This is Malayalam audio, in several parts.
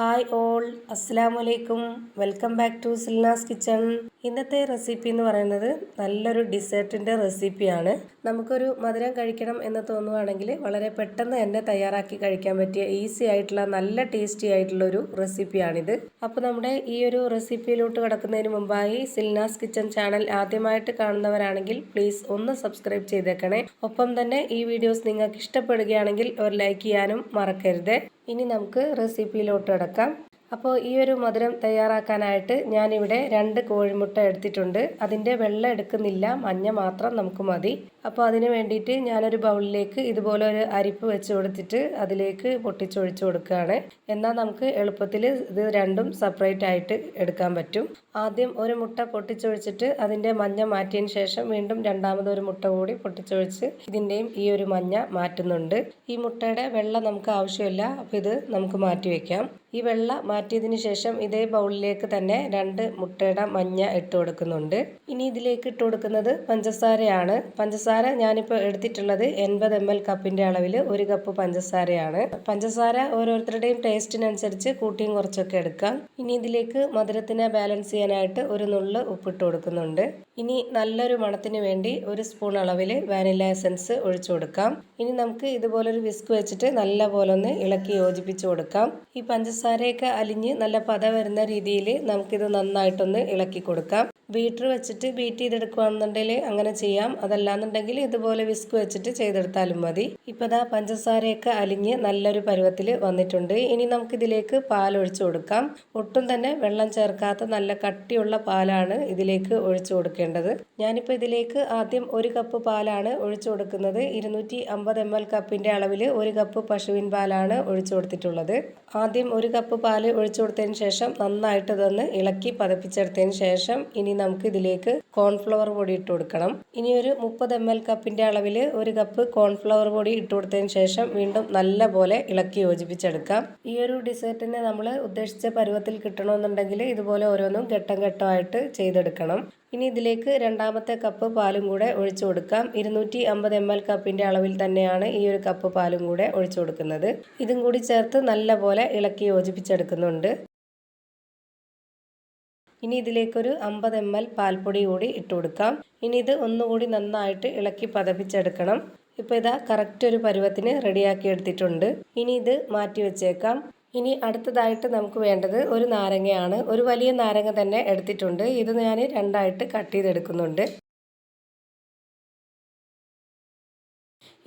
ഹായ് ഓൾ അസ്സാം വലൈക്കും welcome back to Silna's kitchen. ഇന്നത്തെ റെസിപ്പി എന്ന് പറയുന്നത് നല്ലൊരു ഡിസേർട്ടിന്റെ റെസിപ്പിയാണ്. നമുക്കൊരു മധുരം കഴിക്കണം എന്ന് തോന്നുവാണെങ്കിൽ വളരെ പെട്ടെന്ന് തന്നെ തയ്യാറാക്കി കഴിക്കാൻ പറ്റിയ ഈസി ആയിട്ടുള്ള നല്ല ടേസ്റ്റി ആയിട്ടുള്ള ഒരു റെസിപ്പിയാണിത്. അപ്പോൾ നമ്മുടെ ഈ ഒരു റെസിപ്പിയിലോട്ട് കിടക്കുന്നതിന് മുമ്പായി സിൽനാസ് കിച്ചൺ ചാനൽ ആദ്യമായിട്ട് കാണുന്നവരാണെങ്കിൽ പ്ലീസ് ഒന്ന് സബ്സ്ക്രൈബ് ചെയ്തേക്കണേ. ഒപ്പം തന്നെ ഈ വീഡിയോസ് നിങ്ങൾക്ക് ഇഷ്ടപ്പെടുകയാണെങ്കിൽ ഒരു ലൈക്ക് ചെയ്യാനും മറക്കരുത്. ഇനി നമുക്ക് റെസിപ്പിയിലോട്ട് കിടക്കാം. അപ്പോൾ ഈ ഒരു മധുരം തയ്യാറാക്കാനായിട്ട് ഞാനിവിടെ രണ്ട് കോഴിമുട്ട എടുത്തിട്ടുണ്ട്. അതിന്റെ വെള്ളം എടുക്കുന്നില്ല. മഞ്ഞ മാത്രം നമുക്ക് മതി. അപ്പോൾ അതിന് വേണ്ടിയിട്ട് ഞാനൊരു ബൗളിലേക്ക് ഇതുപോലെ ഒരു അരിപ്പ് വെച്ച് കൊടുത്തിട്ട് അതിലേക്ക് പൊട്ടിച്ചൊഴിച്ച് കൊടുക്കുകയാണ്. എന്നാൽ നമുക്ക് എളുപ്പത്തിൽ ഇത് രണ്ടും സെപ്പറേറ്റ് ആയിട്ട് എടുക്കാൻ പറ്റും. ആദ്യം ഒരു മുട്ട പൊട്ടിച്ചൊഴിച്ചിട്ട് അതിന്റെ മഞ്ഞ മാറ്റിയതിന് ശേഷം വീണ്ടും രണ്ടാമത് ഒരു മുട്ട കൂടി പൊട്ടിച്ചൊഴിച്ച് ഇതിന്റെയും ഈ ഒരു മഞ്ഞ മാറ്റുന്നുണ്ട്. ഈ മുട്ടയുടെ വെള്ളം നമുക്ക് ആവശ്യമില്ല. അപ്പോൾ ഇത് നമുക്ക് മാറ്റി വയ്ക്കാം ഈ വെള്ള മാറ്റിയതിന് ശേഷം ഇതേ ബൗളിലേക്ക് തന്നെ രണ്ട് മുട്ടയുടെ മഞ്ഞ ഇട്ട് കൊടുക്കുന്നുണ്ട്. ഇനി ഇതിലേക്ക് ഇട്ട് കൊടുക്കുന്നത് പഞ്ചസാരയാണ്. പഞ്ചസാര ഞാനിപ്പോൾ എടുത്തിട്ടുള്ളത് എൺപത് എം എൽ കപ്പിന്റെ അളവിൽ ഒരു കപ്പ് പഞ്ചസാരയാണ്. പഞ്ചസാര ഓരോരുത്തരുടെയും ടേസ്റ്റിനനുസരിച്ച് കൂട്ടിയും കുറച്ചൊക്കെ എടുക്കാം. ഇനി ഇതിലേക്ക് മധുരത്തിനെ ബാലൻസ് ചെയ്യാനായിട്ട് ഒരു നുള്ള് ഉപ്പിട്ട് കൊടുക്കുന്നുണ്ട്. ഇനി നല്ലൊരു മണത്തിന് വേണ്ടി ഒരു സ്പൂൺ അളവിൽ വാനില എസൻസ് ഒഴിച്ചു കൊടുക്കാം. ഇനി നമുക്ക് ഇതുപോലൊരു വിസ്ക് വെച്ചിട്ട് നല്ല പോലെ ഒന്ന് ഇളക്കി യോജിപ്പിച്ച് കൊടുക്കാം. ഈ പഞ്ചസാരയൊക്കെ അലിഞ്ഞ് നല്ല പത വരുന്ന രീതിയിൽ നമുക്കിത് നന്നായിട്ടൊന്ന് ഇളക്കി കൊടുക്കാം. ബീറ്റർ വെച്ചിട്ട് ബീറ്റ് ചെയ്തെടുക്കുകയാണെന്നുണ്ടെങ്കിൽ അങ്ങനെ ചെയ്യാം. അതല്ലാന്നുണ്ടെങ്കിൽ ഇതുപോലെ വിസ്ക് വെച്ചിട്ട് ചെയ്തെടുത്താലും മതി. ഇപ്പോൾ ദാ പഞ്ചസാരയൊക്കെ അലിഞ്ഞ് നല്ലൊരു പരുവത്തിൽ വന്നിട്ടുണ്ട്. ഇനി നമുക്കിതിലേക്ക് പാൽ ഒഴിച്ചു കൊടുക്കാം. ഒട്ടും തന്നെ വെള്ളം ചേർക്കാത്ത നല്ല കട്ടിയുള്ള പാലാണ് ഇതിലേക്ക് ഒഴിച്ചു കൊടുക്കേണ്ടത്. ഞാനിപ്പോൾ ഇതിലേക്ക് ആദ്യം ഒരു കപ്പ് പാലാണ് ഒഴിച്ചു കൊടുക്കുന്നത്. ഇരുന്നൂറ്റി അമ്പത് എം എൽ കപ്പിന്റെ അളവിൽ ഒരു കപ്പ് പശുവിൻ പാലാണ് ഒഴിച്ചു കൊടുത്തിട്ടുള്ളത്. ആദ്യം ഒരു കപ്പ് പാൽ ഒഴിച്ചു കൊടുത്തതിന് ശേഷം നന്നായിട്ട് ഇതൊന്ന് ഇളക്കി പതപ്പിച്ചെടുത്തതിന് ശേഷം ഇനി നമുക്ക് ഇതിലേക്ക് കോൺഫ്ലവർ പൊടി ഇട്ട് കൊടുക്കണം. ഇനി ഒരു മുപ്പത് എം എൽ കപ്പിന്റെ അളവിൽ ഒരു കപ്പ് കോൺഫ്ലവർ പൊടി ഇട്ട് കൊടുത്തതിന് ശേഷം വീണ്ടും നല്ല പോലെ ഇളക്കി യോജിപ്പിച്ചെടുക്കാം. ഈ ഒരു ഡിസേർട്ടിനെ നമ്മൾ ഉദ്ദേശിച്ച പരുവത്തിൽ കിട്ടണമെന്നുണ്ടെങ്കിൽ ഇതുപോലെ ഓരോന്നും ഘട്ടം ഘട്ടമായിട്ട് ചെയ്തെടുക്കണം. ഇനി ഇതിലേക്ക് രണ്ടാമത്തെ കപ്പ് പാലും കൂടെ ഒഴിച്ചു കൊടുക്കാം. ഇരുന്നൂറ്റി അമ്പത് എം എൽ കപ്പിന്റെ അളവിൽ തന്നെയാണ് ഈ ഒരു കപ്പ് പാലും കൂടെ ഒഴിച്ചു കൊടുക്കുന്നത്. ഇതും കൂടി ചേർത്ത് നല്ലപോലെ ഇളക്കി യോജിപ്പിച്ചെടുക്കുന്നുണ്ട്. ഇനി ഇതിലേക്കൊരു അമ്പത് എം എൽ പാൽപ്പൊടി കൂടി ഇട്ട് കൊടുക്കാം. ഇനി ഇത് ഒന്നുകൂടി നന്നായിട്ട് ഇളക്കി പതപ്പിച്ചെടുക്കണം. ഇപ്പോൾ ഇതാ കറക്റ്റ് ഒരു പരുവത്തിന് റെഡിയാക്കി എടുത്തിട്ടുണ്ട്. ഇനി ഇത് മാറ്റി വെച്ചേക്കാം. ഇനി അടുത്തതായിട്ട് നമുക്ക് വേണ്ടത് ഒരു നാരങ്ങയാണ്. ഒരു വലിയ നാരങ്ങ തന്നെ എടുത്തിട്ടുണ്ട്. ഇത് ഞാൻ രണ്ടായിട്ട് കട്ട് ചെയ്തെടുക്കുന്നുണ്ട്.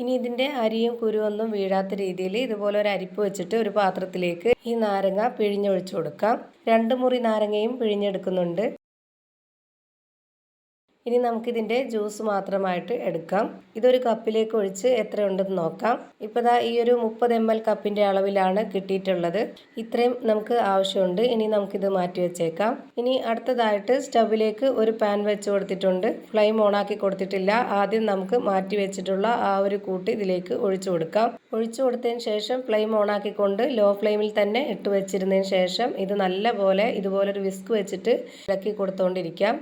ഇനി ഇതിന്റെ അരിയും കുരുവൊന്നും വീഴാത്ത രീതിയിൽ ഇതുപോലെ ഒരു അരിപ്പ് വെച്ചിട്ട് ഒരു പാത്രത്തിലേക്ക് ഈ നാരങ്ങ പിഴിഞ്ഞൊഴിച്ചു കൊടുക്കാം. രണ്ട് മുറി നാരങ്ങയും പിഴിഞ്ഞെടുക്കുന്നുണ്ട്. ഇനി നമുക്കിതിന്റെ ജ്യൂസ് മാത്രമായിട്ട് എടുക്കാം. ഇതൊരു കപ്പിലേക്ക് ഒഴിച്ച് എത്രയുണ്ടെന്ന് നോക്കാം. ഇപ്പോൾ ദാ ഈ ഒരു മുപ്പത് എം എൽ കപ്പിന്റെ അളവിലാണ് കിട്ടിയിട്ടുള്ളത്. ഇത്രയും നമുക്ക് ആവശ്യമുണ്ട്. ഇനി നമുക്കിത് മാറ്റി വെച്ചേക്കാം. ഇനി അടുത്തതായിട്ട് സ്റ്റവിലേക്ക് ഒരു പാൻ വെച്ച് കൊടുത്തിട്ടുണ്ട്. ഫ്ലെയിം ഓണാക്കി കൊടുത്തിട്ടില്ല. ആദ്യം നമുക്ക് മാറ്റി വെച്ചിട്ടുള്ള ആ ഒരു കൂട്ട് ഇതിലേക്ക് ഒഴിച്ചു കൊടുക്കാം. ഒഴിച്ചു കൊടുത്തതിന് ശേഷം ഫ്ലെയിം ഓണാക്കിക്കൊണ്ട് ലോ ഫ്ലെയിമിൽ തന്നെ ഇട്ട് വെച്ചിരുന്നതിന് ശേഷം ഇത് നല്ലപോലെ ഇതുപോലൊരു വിസ്ക് വെച്ചിട്ട് ഇളക്കി കൊടുത്തുകൊണ്ടിരിക്കാം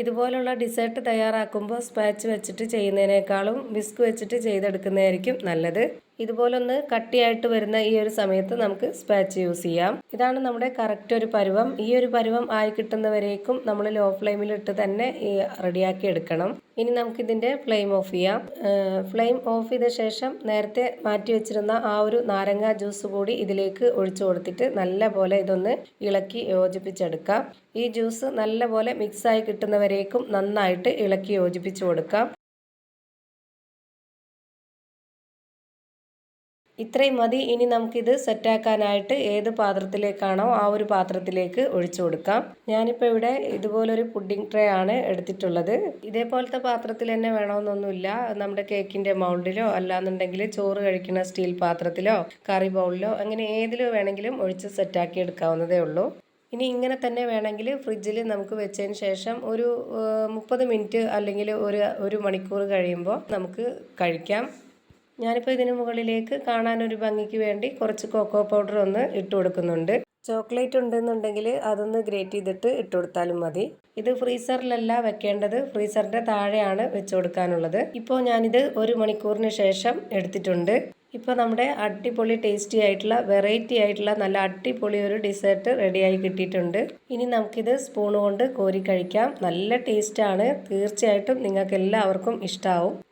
ഇതുപോലുള്ള ഡിസേർട്ട് തയ്യാറാക്കുമ്പോൾ സ്പാച്ച് വെച്ചിട്ട് ചെയ്യുന്നതിനേക്കാളും വിസ്ക് വെച്ചിട്ട് ചെയ്തെടുക്കുന്നതായിരിക്കും നല്ലത്. ഇതുപോലൊന്ന് കട്ടിയായിട്ട് വരുന്ന ഈ ഒരു സമയത്ത് നമുക്ക് സ്പാച്ച് യൂസ് ചെയ്യാം. ഇതാണ് നമ്മുടെ കറക്റ്റ് ഒരു പരുവം. ഈ ഒരു പരുവം ആയി കിട്ടുന്നവരേക്കും നമ്മൾ ലോ ഫ്ലെയിമിലിട്ട് തന്നെ റെഡിയാക്കി എടുക്കണം. ഇനി നമുക്കിതിന്റെ ഫ്ലെയിം ഓഫ് ചെയ്യാം. ഫ്ലെയിം ഓഫ് ചെയ്ത ശേഷം നേരത്തെ മാറ്റി വെച്ചിരുന്ന ആ ഒരു നാരങ്ങ ജ്യൂസ് കൂടി ഇതിലേക്ക് ഒഴിച്ചു കൊടുത്തിട്ട് നല്ല പോലെ ഇതൊന്ന് ഇളക്കി യോജിപ്പിച്ചെടുക്കാം. ഈ ജ്യൂസ് നല്ല പോലെ മിക്സായി കിട്ടുന്നവരേക്കും നന്നായിട്ട് ഇളക്കി യോജിപ്പിച്ചു കൊടുക്കാം. ഇത്രയും മതി. ഇനി നമുക്കിത് സെറ്റാക്കാനായിട്ട് ഏത് പാത്രത്തിലേക്കാണോ ആ ഒരു പാത്രത്തിലേക്ക് ഒഴിച്ചു കൊടുക്കാം. ഞാനിപ്പോൾ ഇവിടെ ഇതുപോലൊരു പുഡിംഗ് ട്രേ ആണ് എടുത്തിട്ടുള്ളത്. ഇതേപോലത്തെ പാത്രത്തിൽ തന്നെ വേണമെന്നൊന്നുമില്ല. നമ്മുടെ കേക്കിന്റെ മൗണ്ടിലോ അല്ലാന്നുണ്ടെങ്കിൽ ചോറ് കഴിക്കുന്ന സ്റ്റീൽ പാത്രത്തിലോ കറി ബൗളിലോ അങ്ങനെ ഏതിലോ വേണമെങ്കിലും ഒഴിച്ച് സെറ്റാക്കി എടുക്കാവുന്നതേ ഉള്ളൂ. ഇനി ഇങ്ങനെ തന്നെ വേണമെങ്കിൽ ഫ്രിഡ്ജിൽ നമുക്ക് വെച്ചതിന് ശേഷം ഒരു മുപ്പത് മിനിറ്റ് അല്ലെങ്കിൽ ഒരു ഒരു മണിക്കൂർ കഴിയുമ്പോൾ നമുക്ക് കഴിക്കാം. ഞാനിപ്പോൾ ഇതിന് മുകളിലേക്ക് കാണാൻ ഒരു ഭംഗിക്ക് വേണ്ടി കുറച്ച് കോക്കോ പൗഡർ ഒന്ന് ഇട്ട് കൊടുക്കുന്നുണ്ട്. ചോക്ലേറ്റ് ഉണ്ടെന്നുണ്ടെങ്കിൽ അതൊന്ന് ഗ്രേറ്റ് ചെയ്തിട്ട് ഇട്ട് കൊടുത്താലും മതി. ഇത് ഫ്രീസറിലല്ല വെക്കേണ്ടത്. ഫ്രീസറിന്റെ താഴെയാണ് വെച്ച് കൊടുക്കാനുള്ളത്. ഇപ്പോൾ ഞാനിത് ഒരു മണിക്കൂറിന് ശേഷം എടുത്തിട്ടുണ്ട്. ഇപ്പോൾ നമ്മുടെ അടിപൊളി ടേസ്റ്റി ആയിട്ടുള്ള വെറൈറ്റി ആയിട്ടുള്ള നല്ല അടിപൊളി ഒരു ഡിസേർട്ട് റെഡിയായി കിട്ടിയിട്ടുണ്ട്. ഇനി നമുക്കിത് സ്പൂൺ കൊണ്ട് കോരി കഴിക്കാം. നല്ല ടേസ്റ്റാണ് തീർച്ചയായിട്ടും നിങ്ങൾക്ക് എല്ലാവർക്കും ഇഷ്ടമാവും